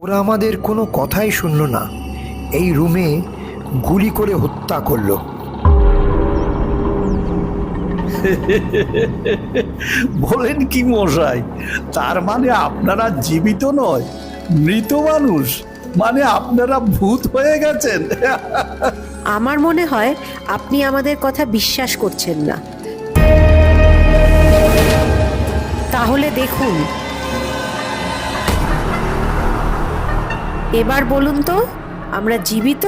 ওরা আমাদের কোনো কথাই শুনল না। এই রুমে গুলি করে হত্যা করল। বলেন কি মশাই তার মানে আপনারা জীবিত নয় মৃত মানুষ মানে আপনারা ভূত হয়ে গেছেন। আমার মনে হয় আপনি আমাদের কথা বিশ্বাস করছেন না। তাহলে দেখুন এবার বলুন তো, আমরা জীবিত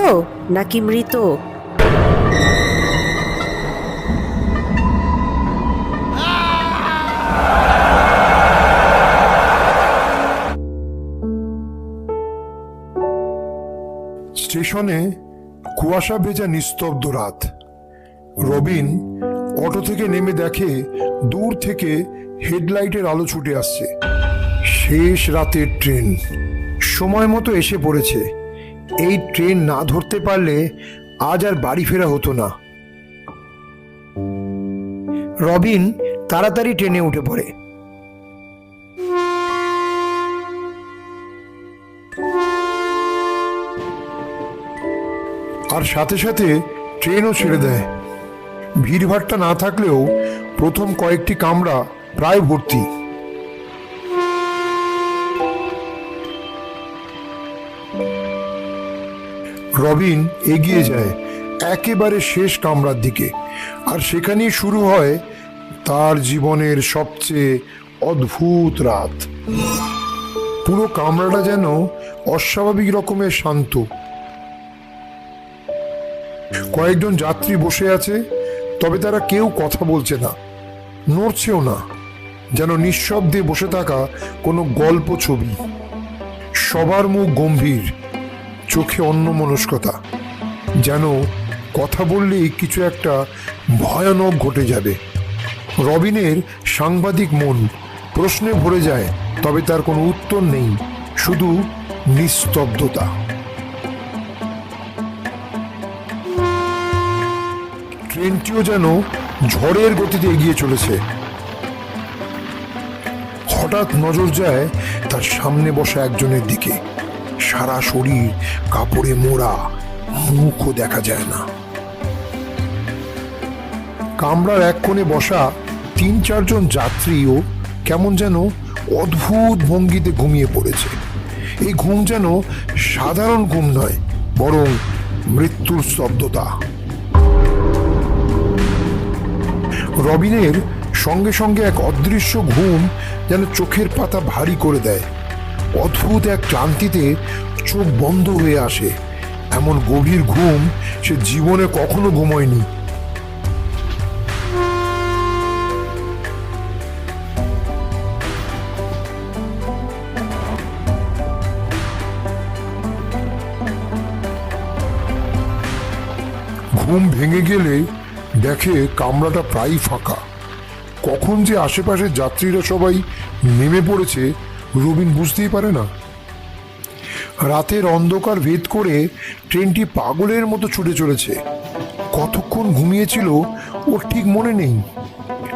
নাকি মৃত? স্টেশনে কুয়াশা ভেজা নিস্তব্ধ রাত। রবিন অটো থেকে নেমে দেখে দূর থেকে হেডলাইটের আলো ছুটে আসছে। শেষ রাতের ট্রেন। সময় মতো এসে পড়েছে। এই ট্রেন না ধরতে পারলে আজ আর বাড়ি ফেরা হতো না। রবিন তাড়াতাড়ি ট্রেনে উঠে পড়ে। আর সাথে সাথে ট্রেনও ছেড়ে দেয়। ভিড়ভাট্টা না থাকলেও প্রথম কয়েকটি কামরা প্রায় ভর্তি। রবিন এগিয়ে যায় একেবারে শেষ কামরার দিকে। আর সেখানেই শুরু হয় তার জীবনের সবচেয়ে অদ্ভুত রাত। পুরো কামরাটা যেন অস্বাভাবিক রকমের শান্ত। কয়েকজন যাত্রী বসে আছে, তবে তারা কেউ কথা বলছে না, নড়ছেও না, যেন নিঃশব্দে বসে থাকা কোনো গল্প ছবি। সবার মুখ গম্ভীর চোখে অন্যমনস্কতা, যেন কথা বললেই কিছু একটা ভয়ানক ঘটে যাবে। রবিনের সাংবাদিক মন প্রশ্নে ভরে যায়, তবে তার কোনো উত্তর নেই, শুধু নিস্তব্ধতা। ট্রেনটিও যেন ঝড়ের গতিতে এগিয়ে চলেছে। হঠাৎ নজর যায় তার সামনে বসা একজনের দিকে। সারা শরীর কাপড়ে মোড়া, মুখও দেখা যায় না। কামরার এক কোণে বসা তিন চারজন যাত্রীও কেমন যেন অদ্ভুত ভঙ্গিতে ঘুমিয়ে পড়েছে। এই ঘুম যেন সাধারণ ঘুম নয়, বরং মৃত্যুর স্তব্ধতা। রবিনের সঙ্গে সঙ্গে এক অদৃশ্য ঘুম যেন চোখের পাতা ভারী করে দেয়। অদ্ভুত এক ক্লান্তিতে চোখ বন্ধ হয়ে আসে। এমন গভীর ঘুম সে জীবনে কখনো ঘুমোয়নি। ঘুম ভেঙে গেলে দেখে কামরাটা প্রায় ফাঁকা। কখন যে আশেপাশের যাত্রীরা সবাই নেমে পড়েছে রবিন বুঝতেই পারে না। রাতের অন্ধকার ভেদ করে ট্রেনটি পাগলের মতো ছুটে চলেছে। কতক্ষণ ঘুমিয়েছিল, ওর ঠিক মনে নেই।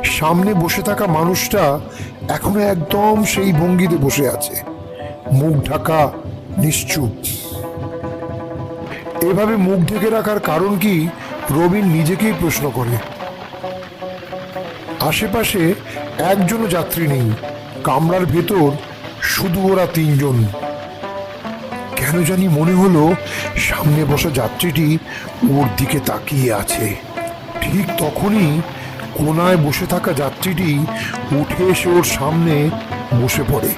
সামনে বসে থাকা মানুষটা এখনও একদম সেই ভঙ্গিতে বসে আছে। মুখ ঢাকা নিশ্চুপ। এভাবে মুখ ঢেকে রাখার কারণ কি, রবিন নিজেকেই প্রশ্ন করে। আশেপাশে একজনও যাত্রী নেই। কামরার ভেতর শুধু ওরা তিনজন। কেন জানি মনে হলো সামনে বসা যাত্রীটি ওর দিকে তাকিয়ে আছে। ঠিক তখনই কোনায় বসে থাকা যাত্রীটি উঠে এসে ওর সামনে বসে পড়ে।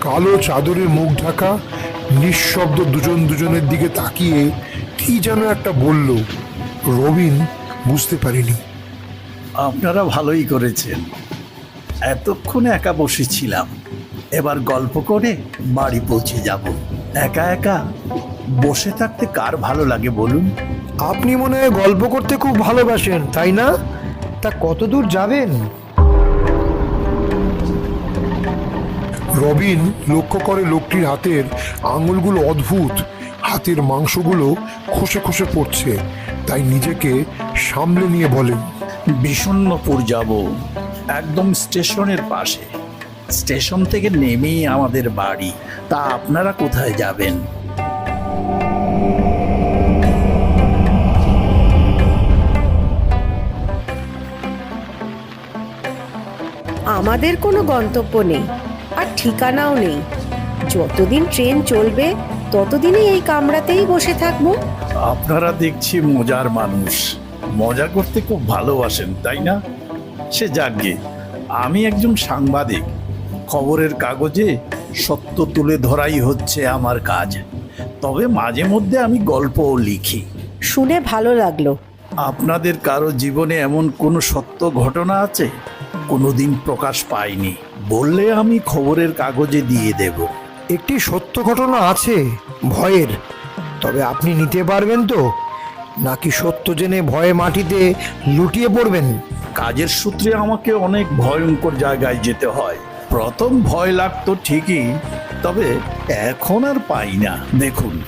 কালো চাদরের মুখ ঢাকা, নিঃশব্দ দুজন দুজনের দিকে তাকিয়ে কি যেন একটা বলল। রবিন বুঝতে পারিনি। আপনারা ভালোই করেছেন। এতক্ষণ একা বসেছিলাম। এবার গল্প করে বাড়ি পৌঁছে যাব। একা একা বসে থাকতে কার ভালো লাগে বলুন? আপনি মনে হয় গল্প করতে খুব ভালোবাসেন তাই না? তা কত দূর যাবেন? রবিন লক্ষ্য করে লোকটির হাতের আঙুলগুলো অদ্ভুত। হাতের মাংসগুলো খসে খসে পড়ছে। তাই নিজেকে সামলে নিয়ে বলেন বিষণ্ণপুর যাব একদম স্টেশনের পাশে। স্টেশন থেকে নেমেই আমাদের বাড়ি। তা আপনারা কোথায় যাবেন? আমাদের কোনো গন্তব্য নেই আর ঠিকানাও নেই। যতদিন ট্রেন চলবে ততদিনই এই কামরাতেই বসে থাকব। আপনারা দেখছি মজার মানুষ। মজা করতে খুব ভালোবাসেন তাই না? সে যাগে আমি একজন সাংবাদিক। খবরের কাগজে সত্য তুলে ধরাই হচ্ছে আমার কাজ। তবে মাঝে মধ্যে আমি গল্পও লিখি। শুনে ভালো লাগল। আপনাদের কারও জীবনে এমন কোনো সত্য ঘটনা আছে? কোনোদিন প্রকাশ পায়নি বললে আমি খবরের কাগজে দিয়ে দেব। একটি সত্য ঘটনা আছে ভয়ের। তবে আপনি নিতে পারবেন তো? নাকি সত্য জেনে ভয়ে মাটিতে লুটিয়ে পড়বেন? কাজের সূত্রে আমাকে অনেক ভয়ঙ্কর জায়গায় যেতে হয়। প্রথম ভয় লাগতো ঠিকই তবে এখন আর পাই না। দেখুন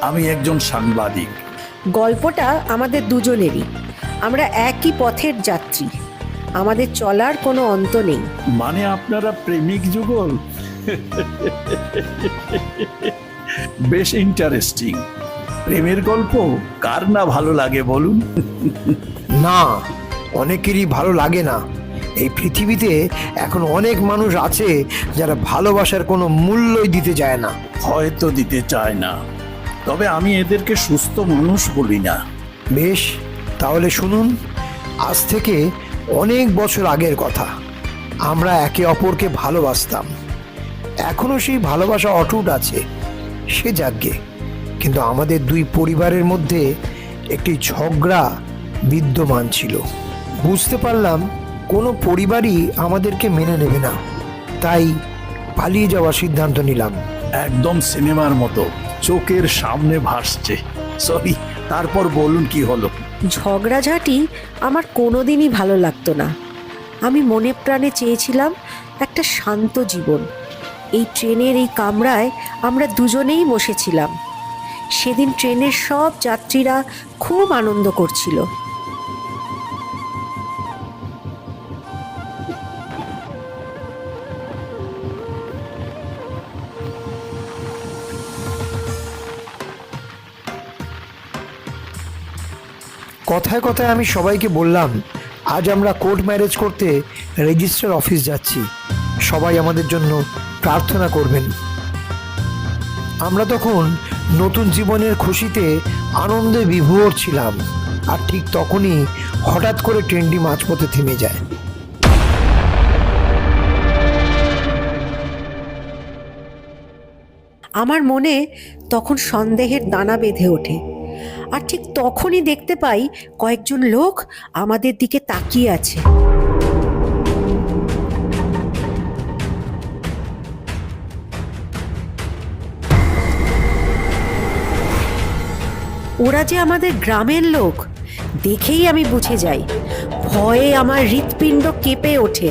আমি একজন সাংবাদিক। গল্পটা আমাদের দুজনেরই। আমরা একই পথের যাত্রী। আমাদের চলার কোনো অন্ত নেই। মানে আপনারা প্রেমিক যুগল? বেশ ইন্টারেস্টিং প্রেমের গল্প কার না ভালো লাগে বলুন? না অনেকেরই ভালো লাগে না। এই পৃথিবীতে এখন অনেক মানুষ আছে যারা ভালোবাসার কোনো মূল্যই দিতে চায় না। হয়তো দিতে চায় না। তবে আমি এদেরকে সুস্থ মানুষ বলি না। বেশ তাহলে শুনুন আজ থেকে অনেক বছর আগের কথা। আমরা একে অপরকে ভালোবাসতাম। এখনও সেই ভালোবাসা অটুট আছে সে যাজ্ঞে কিন্তু আমাদের দুই পরিবারের মধ্যে একটি ঝগড়া বিদ্যমান ছিল। বুঝতে পারলাম কোনো পরিবারই আমাদেরকে মেনে নেবে না। তাই পালিয়ে যাওয়ার সিদ্ধান্ত নিলাম। একদম সিনেমার মতো চোখের সামনে ভাসছে। সরি তারপর বলুন কি হলো? ঝগড়াঝাটি আমার কোনোদিনই ভালো লাগতো না। আমি মনে প্রাণে চেয়েছিলাম একটা শান্ত জীবন। এই ট্রেনের এই কামরায় আমরা দুজনেই বসেছিলাম। সেদিন ট্রেনের সব যাত্রীরা খুব আনন্দ করছিল। কথায় কথায় আমি সবাইকে বললাম, আজ আমরা কোর্ট ম্যারেজ করতে রেজিস্ট্রার অফিস যাচ্ছি। সবাই আমাদের জন্য প্রার্থনা করবেন। আমরা তখন নতুন জীবনের খুশিতে আনন্দে বিভোর ছিলাম, আর ঠিক তখনই হঠাৎ করে ট্রেনটি মাঝপথে থেমে যায়। আমার মনে তখন সন্দেহের দানা বেঁধে ওঠে। আর ঠিক তখনই দেখতে পাই কয়েকজন লোক আমাদের দিকে তাকিয়ে আছে। ওরা যে আমাদের গ্রামের লোক, দেখেই আমি বুঝে যাই। ভয়ে আমার হৃৎপিণ্ড কেঁপে ওঠে।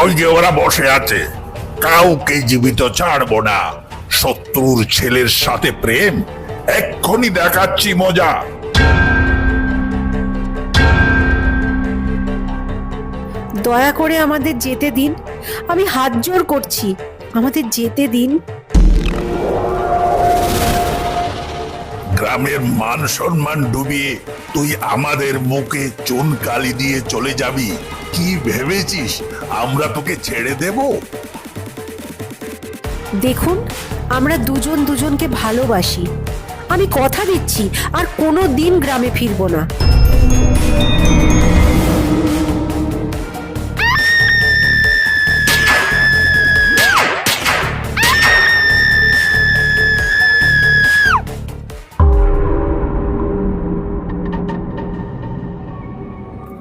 ওই যে ওরা বসে আছে। কাউকে জীবিত ছাড়বো না। শত্রুর ছেলের সাথে প্রেম এক্ষুনি দেখাচ্ছি মজা। দয়া করে আমাদের যেতে দিন। আমি হাত জোর করছি। আমাদের যেতে দিন। গ্রামের মান সম্মান ডুবিয়ে তুই আমাদের মুখে চুন কালি দিয়ে চলে যাবি। কি ভেবেছিস? আমরা তোকে ছেড়ে দেব? দেখুন, আমরা দুজন দুজনকে ভালোবাসি। আমি কথা দিচ্ছি, আর কোনো দিন গ্রামে ফিরবো না।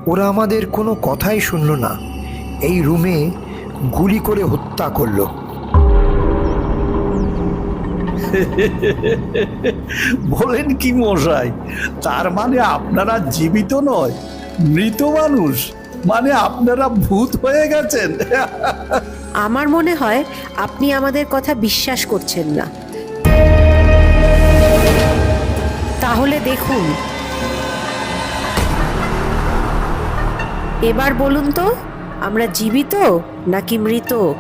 ওরা আমাদের কোনো কথাই শুনল না। এই রুমে গুলি করে হত্যা করল। বলেন কি মশাই? তার মানে আপনারা জীবিত নয়, মৃত মানুষ। মানে আপনারা ভূত হয়ে গেছেন। আমার মনে হয় আপনি আমাদের কথা বিশ্বাস করছেন না। তাহলে দেখুন। এবার বলুন তো, আমরা জীবিত নাকি মৃত?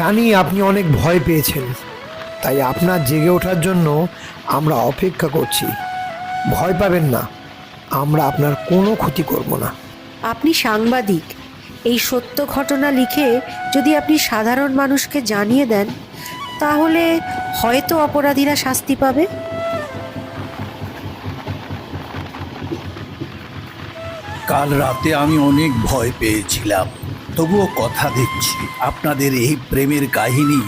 জানি আপনি অনেক ভয় পেয়েছেন তাই আপনার জেগে ওঠার জন্য আমরা অপেক্ষা করছি। ভয় পাবেন না আমরা আপনার কোনো ক্ষতি করব না। আপনি সাংবাদিক এই সত্য ঘটনা লিখে যদি আপনি সাধারণ মানুষকে জানিয়ে দেন তাহলে হয়তো অপরাধীরা শাস্তি পাবে। কাল রাতে আমি অনেক ভয় পেয়েছিলাম। তবুও কথা দিচ্ছি আপনাদের এই প্রেমের কাহিনী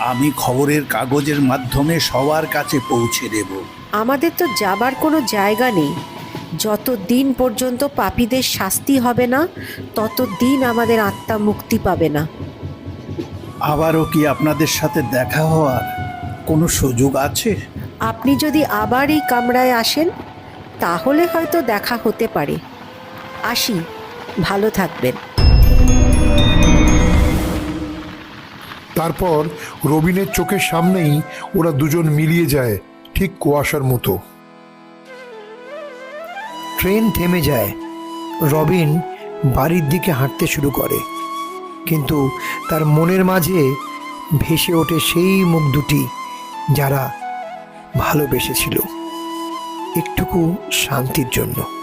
আমি খবরের কাগজের মাধ্যমে সবার কাছে পৌঁছে দেব। আমাদের তো যাবার কোনো জায়গা নেই। যত দিন পর্যন্ত পাপীদের শাস্তি হবে না তত দিন আমাদের আত্মা মুক্তি পাবে না। আবারও কি আপনাদের সাথে দেখা হওয়ার কোনো সুযোগ আছে? আপনি যদি আবার এই কামরায় আসেন তাহলে হয়তো দেখা হতে পারে। আসি ভালো থাকবেন। তারপর রবিনের চোখের সামনেই ওরা দুজন মিলিয়ে যায়, ঠিক কুয়াশার মতো। ট্রেন থেমে যায়। রবিন বাড়ির দিকে হাঁটতে শুরু করে। কিন্তু তার মনের মাঝে ভেসে ওঠে সেই মুখ দুটি, যারা ভালোবেসেছিল। একটুকু শান্তির জন্য।